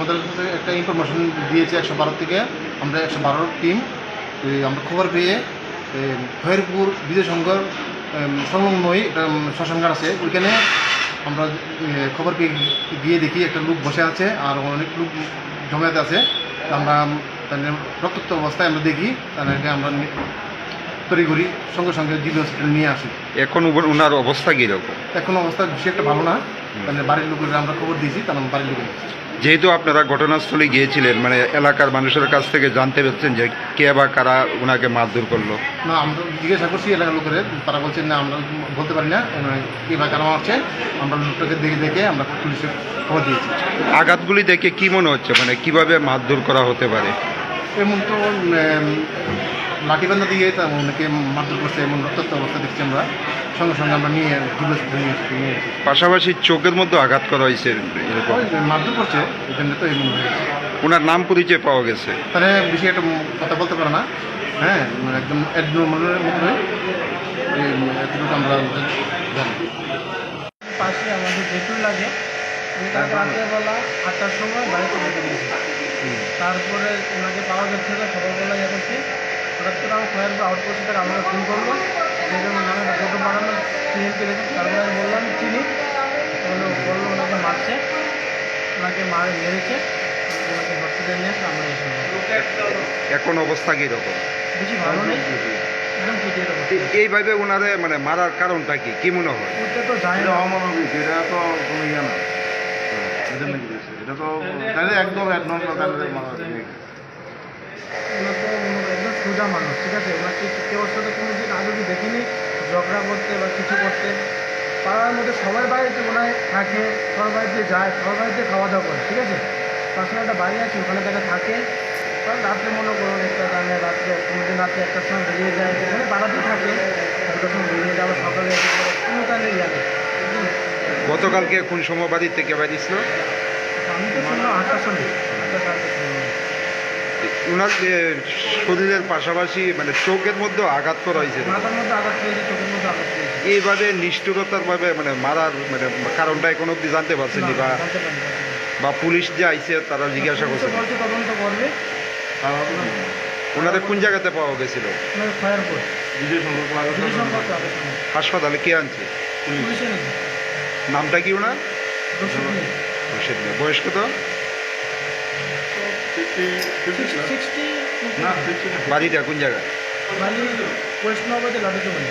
আমাদের একটা ইনফরমেশন দিয়েছে একশো বারো থেকে আমরা একশো বারোর টিম আমরা খবর পেয়ে এ, খয়েরপুর বিজয়শঙ্কর এম, সংলগ্নই একটা শ্মশানঘাট আছে। ওইখানে আমরা খবর পেয়ে গিয়ে দেখি একটা লোক বসে আছে আর অনেক লোক জমায়েত আছে। আমরা তাদের রক্তাক্ত অবস্থায় আমরা দেখি তাদেরকে আমরা তড়িঘড়ি সঙ্গে সঙ্গে জিবি হসপিটালে নিয়ে আসি। এখন ওনার অবস্থা কীরকম? এখন অবস্থা বেশি একটা ভালো না। মানে বাড়ির লোকের আমরা খবর দিয়েছি তার বাড়ির লোকের যেহেতু আপনারা ঘটনাস্থলে গিয়েছিলেন মানে এলাকার মানুষের কাছ থেকে জানতে পেরেছেন যে কে বা কারা ওনাকে মারধর করল। না আমরা জিজ্ঞাসা করছি এলাকার লোকের তারা বলছেন না আমরা বলতে পারি না কি বা কারণ আছে আমরা লোকটাকে দেখে দেখে আমরা পুলিশে খবর দিয়েছি। আঘাতগুলি দেখে কি মনে হচ্ছে? মানে কীভাবে মারধর করা হতে পারে? এমন তো লাঠিবান্ধা দিয়ে তা অনেকে মারধর করছে এমন রক্তাক্ত অবস্থা দেখছি আমরা। সঙ্গে সঙ্গে আমরা নিয়ে জিবি নিয়ে এসেছি, নিয়ে এসেছি। পাশাপাশি চোখের মধ্যে আঘাত করা হয়েছে এরকম। মারধর করছে জন্য তো এমন হয়েছে। ওনার নাম পরিচয় পাওয়া গেছে। তাহলে বেশি একটা কথা বলতে পারে না। হ্যাঁ মানে একদম অ্যাডনর্মালের মধ্যে এতটুকু আমরা জানি। পাশে আমাদের পেট্রোল লাগে। রাত্রেবেলা আটটার সময় বাড়িতে দিয়েছি তারপরে ওনাকে পাওয়া যাচ্ছে না সকালবেলা ইয়ে করছি হঠাৎ করে আমার খয়ের আউটপোস্ট থেকে আমাকে ফোন করল যে জন্য নামে একটা ফটো বানানো সিএনপি রেখে তারপরে আমি বললাম চিনি। তাহলে ও বলল ওনাকে মারছে। ওনাকে মারে মেরেছে। ওনাকে হসপিটালে নিয়ে আসলে আমরা এসে এখন অবস্থা কীরকম? বেশি ভালো নেই। একদম এইভাবে ওনারে মানে মারার কারণটা কি? কি মনে হয়? উঠতে তো এটা না। অমানবিক এটা তো কোনো ইয়ে না। এটা তো একদম তাহলে মারা যায়। ওনার তো মনে হয় একদম সোজা মানুষ ঠিক আছে? ওনাকে কেউ ওর সাথে কোনো দিন আগে কি দেখিনি ঝগড়া করতে বা কিছু করতে। পাড়ার মধ্যে সবার বাড়িতে ওনায় থাকে সবার বাড়িতে যায় সবার বাড়িতে খাওয়া দাওয়া করে ঠিক আছে? পাশে একটা বাড়ি আছে ওখানে তারা থাকে। কারণ রাত্রে মনে করুন একটা গানে রাত্রে কোনো দিন রাত্রে একটার সময় বেরিয়ে যায় ওখানে পাড়াতে থাকে। একটার সময় বেরিয়ে যাবে সকালে কোনো তাহলে যাবে গতকালকে কোন সময় বাড়ি থেকে বাড়িছিল আমি তো শুনলাম আটটার সময় আটটা সাড়ে আটটার সময় ওনার যে শরীরের পাশাপাশি মানে চোখের মধ্যে আঘাত করা হয়েছে। মাথার মধ্যে আঘাত পেয়েছে চোখের মধ্যে আঘাত পেয়েছে। এইভাবে নিষ্ঠুরতার ভাবে মানে মারার মানে কারণটা কোনো অব্দি জানতে পারছেন না, বা। বা পুলিশ যে আইছে তারা জিজ্ঞাসা করছে। তো তদন্ত করবে। ওনাদের কোন জায়গাতে পাওয়া গেছিল? হাসপাতালে কে আনছে? নামটা কি ওনার? দোষী নেই রশিদ মিয়া। বয়স কত সিক্সটি বাড়িটা কোন জায়গায় বাড়ি লাটুতে বলে